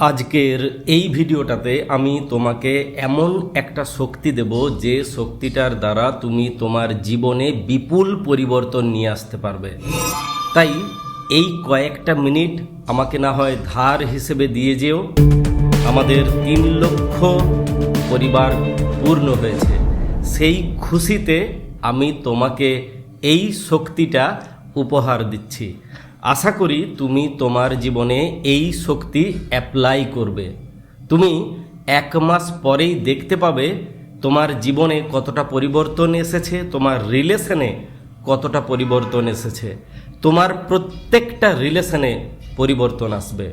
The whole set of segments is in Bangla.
আজকের এই ভিডিওটাতে আমি তোমাকে এমন একটা শক্তি দেব যে শক্তিটার দ্বারা তুমি তোমার জীবনে বিপুল পরিবর্তন নিয়ে আসতে পারবে। তাই এই কয়েকটা মিনিট আমাকে না হয় ধার হিসেবে দিয়ে যেও। আমাদের তিন লক্ষ পরিবার পূর্ণ হয়েছে। সেই খুশিতে আমি তোমাকে এই শক্তিটা উপহার দিচ্ছি। আশা করি তুমি তোমার জীবনে এই শক্তি অ্যাপ্লাই করবে। তুমি এক মাস পরেই দেখতে পাবে তোমার জীবনে কতটা পরিবর্তন এসেছে, তোমার রিলেশনে কতটা পরিবর্তন এসেছে। তোমার প্রত্যেকটা রিলেশনে পরিবর্তন আসবে।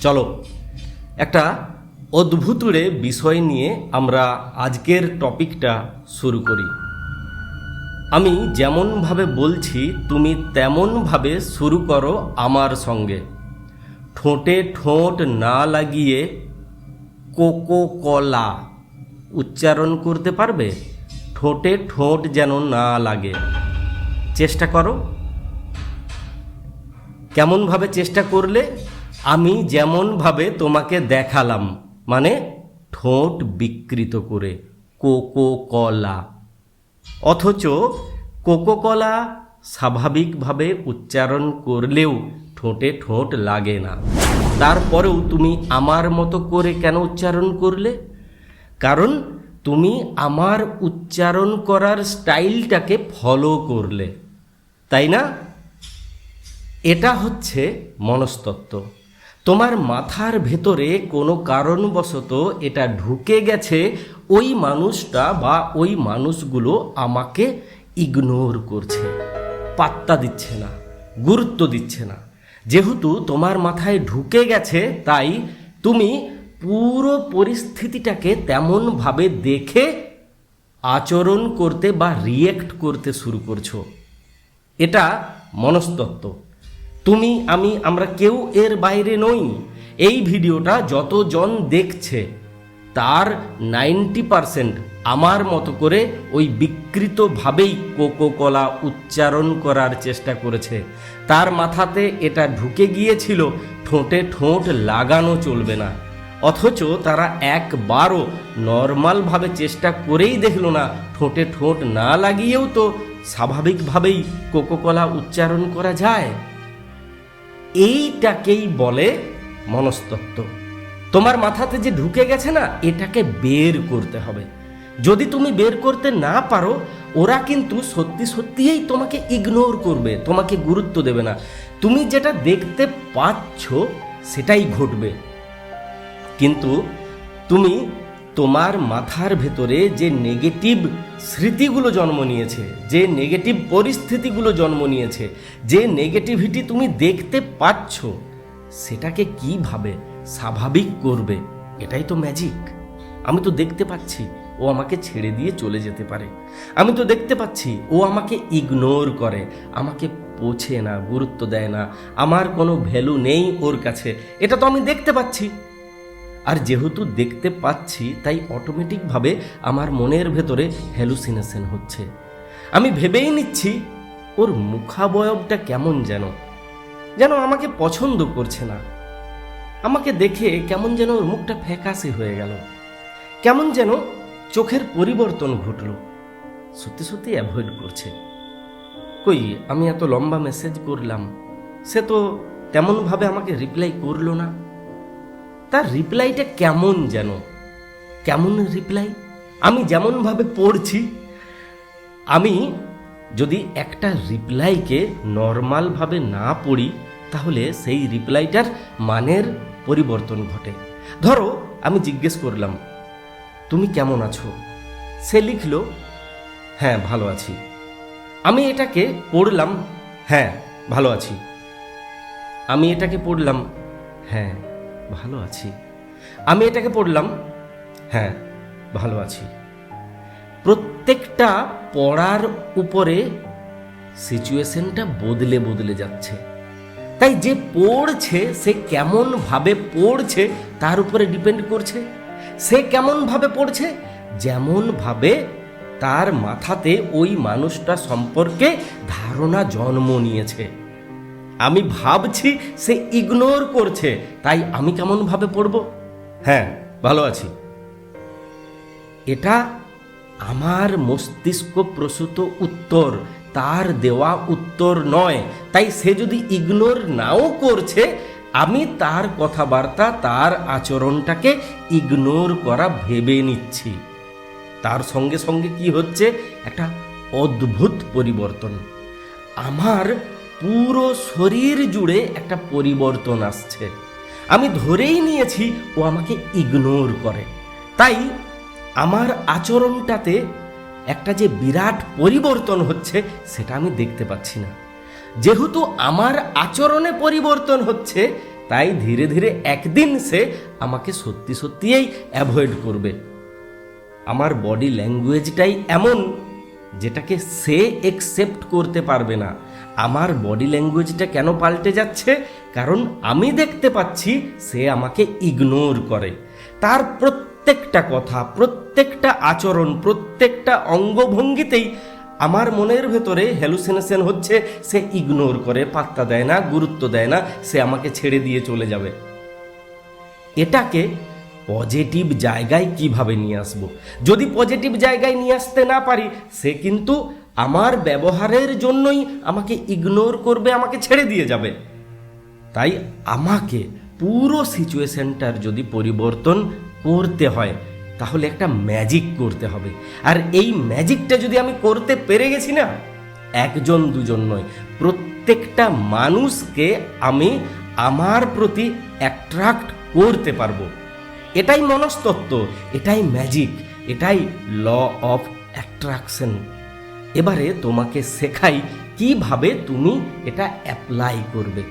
চলো, একটা অদ্ভুতুড়ে বিষয় নিয়ে আমরা আজকের টপিকটা শুরু করি। আমি যেমনভাবে বলছি, তুমি তেমনভাবে শুরু করো আমার সঙ্গে। ঠোঁটে ঠোঁট না লাগিয়ে কোকো কলা উচ্চারণ করতে পারবে? ঠোঁটে ঠোঁট যেন না লাগে। চেষ্টা করো। কেমনভাবে চেষ্টা করলে? আমি যেমনভাবে তোমাকে দেখালাম মানে ঠোঁট বিকৃত করে কোকো কলা অথচ কোকোকলা স্বাভাবিকভাবে উচ্চারণ করলেও ঠোঁটে ঠোঁট লাগে না। তারপরেও তুমি আমার মতো করে কেন উচ্চারণ করলে? কারণ তুমি আমার উচ্চারণ করার স্টাইলটাকে ফলো করলে। তাই না? এটা হচ্ছে মনস্তত্ত্ব। তোমার মাথার ভেতরে কোনো কারণবশত এটা ঢুকে গেছে, ওই মানুষটা বা ওই মানুষগুলো আমাকে ইগনোর করছে, পাত্তা দিচ্ছে না, গুরুত্ব দিচ্ছে না। যেহেতু তোমার মাথায় ঢুকে গেছে, তাই তুমি পুরো পরিস্থিতিটাকে তেমনভাবে দেখে আচরণ করতে বা রিয়েক্ট করতে শুরু করছ। এটা মনস্তত্ত্ব। তুমি, আমি, আমরা কেউ এর বাইরে নই। এই ভিডিওটা যতজন দেখছে, তার নাইনটি পারসেন্ট আমার মতো করে ওই বিকৃতভাবেই কোকোকলা উচ্চারণ করার চেষ্টা করেছে। তার মাথাতে এটা ঢুকে গিয়েছিল, ঠোঁটে ঠোঁট লাগানো চলবে না। অথচ তারা একবারও নর্মালভাবে চেষ্টা করেই দেখল না, ঠোঁটে ঠোঁট না লাগিয়েও তো স্বাভাবিকভাবেই কোকোকলা উচ্চারণ করা যায়। এইটাকেই বলে মনস্তত্ত্ব। তোমার মাথাতে যে ঢুকে গেছে না, এটাকে বের করতে হবে। যদি তুমি বের করতে না পারো, ওরা কিন্তু সত্যি সত্যিই তোমাকে ইগনোর করবে, তোমাকে গুরুত্ব দেবে না। তুমি যেটা দেখতে পাচ্ছ, সেটাই ঘটবে। কিন্তু তুমি তোমার মাথার ভেতরে যে নেগেটিভ স্মৃতিগুলো জন্ম নিয়েছে, যে নেগেটিভ পরিস্থিতিগুলো জন্ম নিয়েছে, যে নেগেটিভিটি তুমি দেখতে পাচ্ছ, সেটাকে কীভাবে স্বাভাবিক করবে, এটাই তো ম্যাজিক আমি তো দেখতে পাচ্ছি, ও আমাকে ছেড়ে দিয়ে চলে যেতে পারে। আমি তো দেখতে পাচ্ছি, ও আমাকে ইগনোর করে, আমাকে পোছে না, গুরুত্ব দেয় না, আমার কোনো ভ্যালু নেই ওর কাছে। এটা তো আমি দেখতে পাচ্ছি। আর যেহেতু দেখতে পাচ্ছি, তাই অটোমেটিকভাবে আমার মনের ভেতরে হ্যালুসিনেশন হচ্ছে। আমি ভেবেই নিচ্ছি, ওর মুখাবয়বটা কেমন যেন। যেন আমাকে পছন্দ করছে না। আমাকে দেখে কেমন যেন ওর মুখটা ফ্যাকাশে হয়ে গেল। কেমন যেন চোখের পরিবর্তন ঘটল। সত্যি সত্যি অ্যাভয়েড করছে। কই, আমি এত লম্বা মেসেজ করলাম। সে তো তেমনভাবে আমাকে রিপ্লাই করল না। তার রিপ্লাইটা কেমন যেন? কেমন রিপ্লাই আমি যেমনভাবে পড়ছি, আমি যদি একটা রিপ্লাইকে নর্মালভাবে না পড়ি, তাহলে সেই রিপ্লাইটার মানের পরিবর্তন ঘটে। ধরো, আমি জিজ্ঞেস করলাম, তুমি কেমন আছো? সে লিখল হ্যাঁ ভালো আছি। আমি এটাকে পড়লাম হ্যাঁ ভালো আছি। আমি এটাকে পড়লাম হ্যাঁ। ভালো আছি। আমি এটাকে পড়লাম হ্যাঁ ভালো আছি। প্রত্যেকটা পড়ার উপরে সিচুয়েশনটা বদলে বদলে যাচ্ছে। তাই যে পড়ছে, সে কেমন ভাবে পড়ছে, তার উপরে ডিপেন্ড করছে। সে কেমন ভাবে পড়ছে যেমন ভাবে তার মাথাতে ওই মানুষটা সম্পর্কে ধারণা জন্ম নিয়েছে। আমি ভাবছি সে ইগনোর করছে। তাই আমি কেমন ভাবে পড়ব? হ্যাঁ ভালো আছি। এটা আমার মস্তিষ্ক প্রসূত উত্তর, তার দেওয়া উত্তর নয়। তাই সে যদি ইগনোর নাও করছে, আমি তার কথাবার্তা, তার আচরণটাকে ইগনোর করা ভেবে নিচ্ছি। তার সঙ্গে সঙ্গে কি হচ্ছে? একটা অদ্ভুত পরিবর্তন। আমার পুরো শরীর জুড়ে একটা পরিবর্তন আসছে। আমি ধরেই নিয়েছি ও আমাকে ইগনোর করে। তাই আমার আচরণটাতে একটা যে বিরাট পরিবর্তন হচ্ছে সেটা আমি দেখতে পাচ্ছি না। যেহেতু আমার আচরণে পরিবর্তন হচ্ছে, তাই ধীরে ধীরে একদিন সে আমাকে সত্যি সত্যিই অ্যাভয়েড করবে। আমার বডি ল্যাঙ্গুয়েজটাই এমন, যেটাকে সে একসেপ্ট করতে পারবে না। আমার বডি ল্যাঙ্গুয়েজটা কেন পাল্টে যাচ্ছে? কারণ আমি দেখতে পাচ্ছি, সে আমাকে ইগনোর করে। তার প্রত্যেকটা কথা, প্রত্যেকটা আচরণ, প্রত্যেকটা অঙ্গভঙ্গিতেই আমার মনের ভেতরে হ্যালুসিনেশন হচ্ছে, সে ইগনোর করে, পাত্তা দেয় না, গুরুত্ব দেয় না, সে আমাকে ছেড়ে দিয়ে চলে যাবে। এটাকে পজিটিভ জায়গায় কীভাবে নিয়ে আসব? যদি পজিটিভ জায়গায় নিয়ে আসতে না পারি, সে কিন্তু আমার ব্যবহারের জন্যই আমাকে ইগনোর করবে, আমাকে ছেড়ে দিয়ে যাবে। তাই আমাকে পুরো সিচুয়েশনটার যদি পরিবর্তন করতে হয়, তাহলে একটা ম্যাজিক করতে হবে। আর এই ম্যাজিকটা যদি আমি করতে পেরে গেছি না, একজন দুজন নয়, প্রত্যেকটা মানুষকে আমি আমার প্রতি অ্যাট্রাক্ট করতে পারব। এটাই মনস্তত্ত্ব, এটাই ম্যাজিক এটাই ল অফ অ্যাট্রাকশন এবারে তোমাকে শেখাই কীভাবে তুমি এটা অ্যাপ্লাই করবে।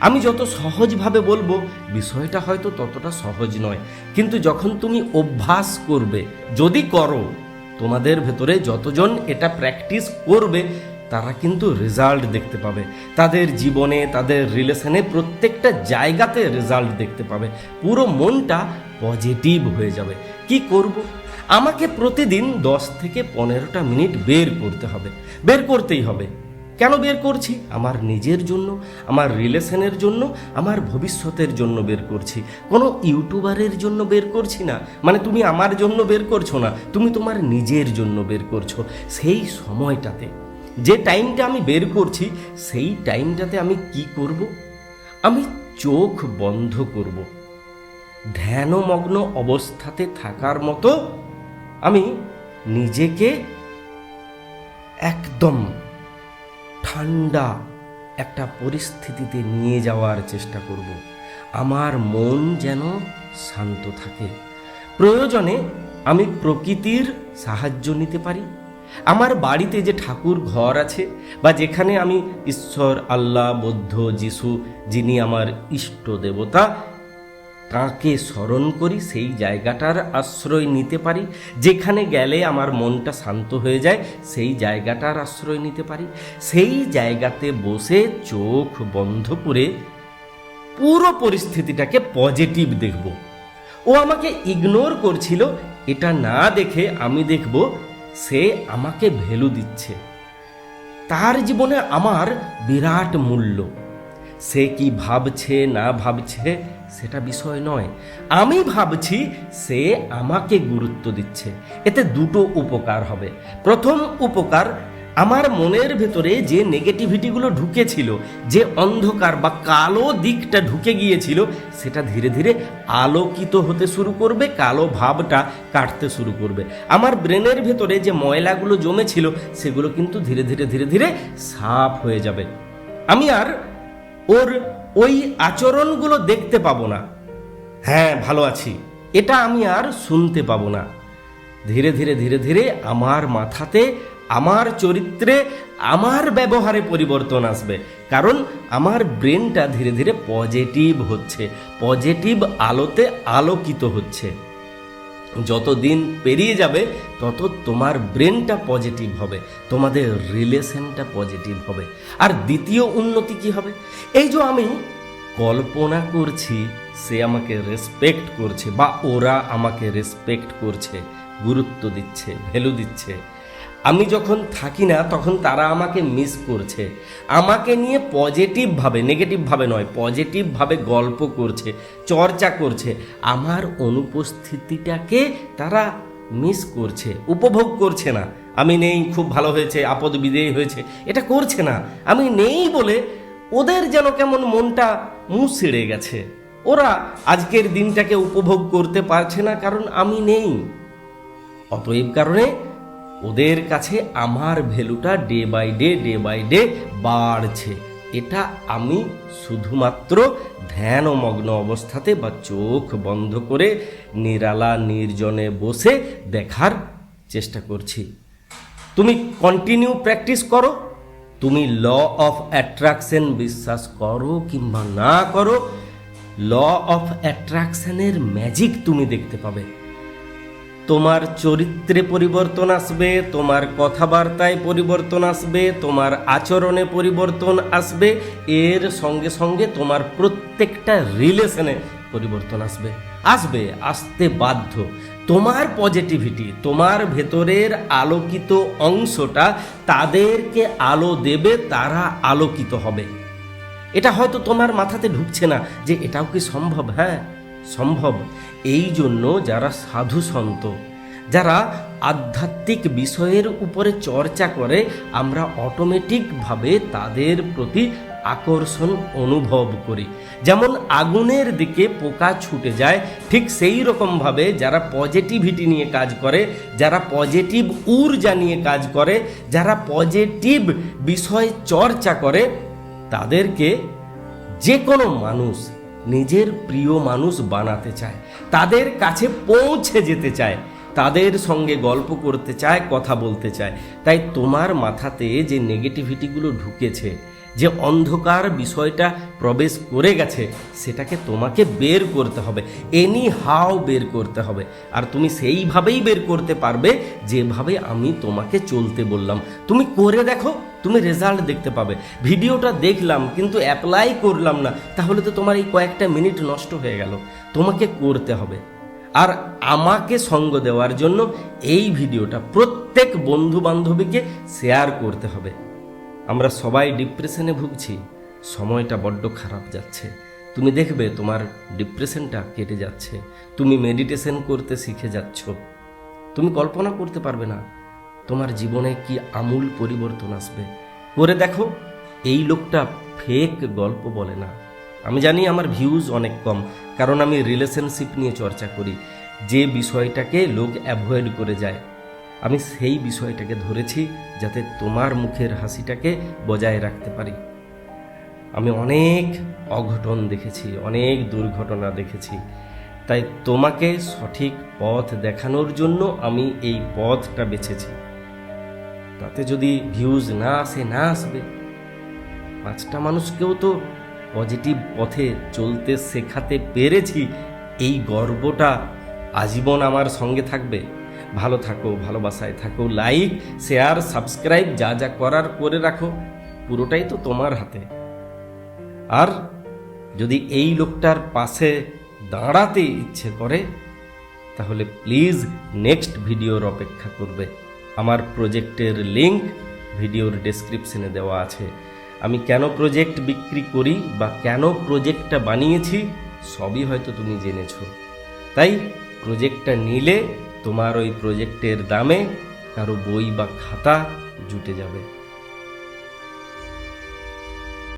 আমি যত সহজভাবে বলব, বিষয়টা হয়তো ততটা সহজ নয়। কিন্তু যখন তুমি অভ্যাস করবে, যদি করো, তোমাদের ভেতরে যতজন এটা প্র্যাকটিস করবে, তারা কিন্তু রেজাল্ট দেখতে পাবে। তাদের জীবনে, তাদের রিলেশনে প্রত্যেকটা জায়গাতে রেজাল্ট দেখতে পাবে। পুরো মনটা পজিটিভ হয়ে যাবে। কি করব? আমাকে প্রতিদিন দশ থেকে পনেরোটা মিনিট বের করতে হবে। বের করতেই হবে। কেন বের করছি? আমার নিজের জন্য, আমার রিলেশনের জন্য, আমার ভবিষ্যতের জন্য বের করছি। কোনো ইউটিউবারের জন্য বের করছি না। মানে তুমি আমার জন্য বের করছ না, তুমি তোমার নিজের জন্য বের করছ। সেই সময়টাতে, যে টাইমটা আমি বের করছি, সেই টাইমটাতে আমি কি করব? আমি চোখ বন্ধ করব। ধ্যানমগ্ন অবস্থাতে থাকার মতো আমি নিজেকে একদম ঠান্ডা একটা পরিস্থিতিতে নিয়ে যাওয়ার চেষ্টা করব। আমার মন যেন শান্ত থাকে। প্রয়োজনে আমি প্রকৃতির সাহায্য নিতে পারি। আমার বাড়িতে যে ঠাকুর ঘর আছে বা যেখানে আমি ঈশ্বর, আল্লাহ, বৌদ্ধ, যিশু যিনি আমার ইষ্ট দেবতা তাঁকে স্মরণ করি, সেই জায়গাটার আশ্রয় নিতে পারি। যেখানে গেলে আমার মনটা শান্ত হয়ে যায়, সেই জায়গাটার আশ্রয় নিতে পারি। সেই জায়গাতে বসে চোখ বন্ধ করে পুরো পরিস্থিতিটাকে পজিটিভ দেখব। ও আমাকে ইগনোর করছিল, এটা না দেখে আমি দেখব, সে আমাকে ভ্যালু দিচ্ছে। তার জীবনে আমার বিরাট মূল্য। সে কি ভাবছে, না ভাবছে, সেটা বিষয় নয়। আমি ভাবছি সে আমাকে গুরুত্ব দিচ্ছে। এতে দুটো উপকার হবে। প্রথম উপকার, আমার মনের ভেতরে যে নেগেটিভিটিগুলো ঢুকেছিল, যে অন্ধকার বা কালো দিকটা ঢুকে গিয়েছিল, সেটা ধীরে ধীরে আলোকিত হতে শুরু করবে, কালো ভাবটা কাটতে শুরু করবে। আমার ব্রেনের ভেতরে যে ময়লাগুলো জমেছিল, সেগুলো কিন্তু ধীরে ধীরে ধীরে ধীরে সাফ হয়ে যাবে। আমি আর ওর ওই আচরণগুলো দেখতে পাবো না। হ্যাঁ ভালো আছি। এটা আমি আর শুনতে পাবো না। ধীরে ধীরে ধীরে ধীরে আমার মাথাতে, আমার চরিত্রে, আমার ব্যবহারে পরিবর্তন আসবে। কারণ আমার ব্রেনটা ধীরে ধীরে পজিটিভ হচ্ছে। পজিটিভ আলোতে আলোকিত হচ্ছে। যত দিন পেরিয়ে যাবে, তত তোমার ব্রেনটা পজিটিভ হবে, তোমাদের রিলেশনটা পজিটিভ হবে। আর দ্বিতীয় উন্নতি কি হবে? এই যে আমি কল্পনা করছি, সে আমাকে রেসপেক্ট করছে বা ওরা আমাকে রেসপেক্ট করছে, গুরুত্ব দিচ্ছে ভ্যালু দিচ্ছে আমি যখন থাকি না, তখন তারা আমাকে মিস করছে। আমাকে নিয়ে পজিটিভভাবে নেগেটিভভাবে নয় পজিটিভভাবে গল্প করছে, চর্চা করছে। আমার অনুপস্থিতিটাকে তারা মিস করছে, উপভোগ করছে না। আমি নেই, খুব ভালো হয়েছে, আপদ বিদেয় হয়েছে। এটা করছে না। আমি নেই বলে ওদের যেন কেমন মনটা মুছিড়ে গেছে। ওরা আজকের দিনটাকে উপভোগ করতে পারছে না কারণ আমি নেই। অতএব কারণে ওদের কাছে আমার ভ্যালুটা day by day day by day বাড়ছে। এটা আমি শুধুমাত্র ধ্যানমগ্ন অবস্থাতে বা চোখ বন্ধ করে নিরালা নির্জনে বসে দেখার চেষ্টা করছি। তুমি কন্টিনিউ প্র্যাকটিস করো। তুমি ল অফ অ্যাট্রাকশন বিশ্বাস করো কিংবা না করো ল অফ অ্যাট্রাকশনের ম্যাজিক তুমি দেখতে পাবে। তোমার চরিত্রে পরিবর্তন আসবে, তোমার কথাবার্তায় পরিবর্তন আসবে, তোমার আচরণে পরিবর্তন আসবে, এর সঙ্গে সঙ্গে তোমার প্রত্যেকটা রিলেশনে পরিবর্তন আসবে। আসবে, আসতে বাধ্য। তোমার পজিটিভিটি তোমার ভেতরের আলোকিত অংশটা তাদেরকে আলো দেবে, তারা আলোকিত হবে। এটা হয়তো তোমার মাথাতে ঢুকছে না যে এটাও কি সম্ভব? হ্যাঁ সম্ভব। এই জন্য যারা সাধু সন্ত, যারা আধ্যাত্মিক বিষয়ের উপরে চর্চা করে, আমরা অটোমেটিকভাবে তাদের প্রতি আকর্ষণ অনুভব করি। যেমন আগুনের দিকে পোকা ছুটে যায়, ঠিক সেই রকমভাবে যারা পজিটিভিটি নিয়ে কাজ করে, যারা পজিটিভ ঊর্জা নিয়ে কাজ করে, যারা পজিটিভ বিষয় চর্চা করে, তাদেরকে যে কোনো মানুষ নিজের প্রিয় মানুষ বানাতে চায়, তাদের কাছে পৌঁছে যেতে চায়, তাদের সঙ্গে গল্প করতে চায়, কথা বলতে চায়। তাই তোমার মাথাতে যে নেগেটিভিটিগুলো ঢুকেছে, যে অন্ধকার বিষয়টা প্রবেশ করে গেছে, সেটাকে তোমাকে বের করতে হবে। এনি হাও বের করতে হবে। আর তুমি সেইভাবেই বের করতে পারবে, যেভাবে আমি তোমাকে চলতে বললাম। তুমি করে দেখো। তুমি রেজাল্ট দেখতে পাবে। ভিডিওটা দেখলাম, কিন্তু অ্যাপ্লাই করলাম না। তাহলে তো তোমার এই কয়েকটা মিনিট নষ্ট হয়ে গেল। তোমাকে করতে হবে। আর আমাকে সঙ্গ দেওয়ার জন্য এই ভিডিওটা প্রত্যেক বন্ধু বান্ধবীকে শেয়ার করতে হবে। আমরা সবাই ডিপ্রেশনে ভুগছি। সময়টা বড্ড খারাপ যাচ্ছে। তুমি দেখবে তোমার ডিপ্রেশনটা কেটে যাচ্ছে। তুমি মেডিটেশন করতে শিখে যাচ্ছ। তুমি কল্পনা করতে পারবে না। তোমার জীবনে কি আমূল পরিবর্তন আসবে? করে দেখো, এই লোকটা ফেক গল্প বলে না। আমি জানি আমার ভিউজ অনেক কম, কারণ আমি রিলেশনশিপ নিয়ে চর্চা করি। যে বিষয়টাকে লোক অ্যাভয়েড করে যায়, আমি সেই বিষয়টাকে ধরেছি যাতে তোমার মুখের হাসিটাকে বজায় রাখতে পারি। আমি অনেক অঘটন দেখেছি, অনেক দুর্ঘটনা দেখেছি। তাই তোমাকে সঠিক পথ দেখানোর জন্য আমি এই পথটা বেছেছি। তাতে যদি ভিউজ না আসে, না আসবে। পাঁচটা মানুষকেও তো পজিটিভ পথে চলতে শেখাতে পেরেছি। এই গর্বটা আজীবন আমার সঙ্গে থাকবে। ভালো থাকো, ভালোবাসায় থাকো লাইক শেয়ার সাবস্ক্রাইব যা যা করার করে রাখো। পুরোটাই তো তোমার হাতে। আর যদি এই লোকটার পাশে দাঁড়াতে ইচ্ছে করে, তাহলে প্লিজ নেক্সট ভিডিওর অপেক্ষা করবে। আমার প্রজেক্টের লিঙ্ক ভিডিওর ডেসক্রিপশনে দেওয়া আছে। আমি কেন প্রজেক্ট বিক্রি করি বা কেন প্রজেক্টটা বানিয়েছি, সবই হয়তো তুমি জেনেছ। তাই প্রজেক্টটা নিলে তোমার ওই প্রজেক্টের দামে কারও বই বা খাতা জুটে যাবে।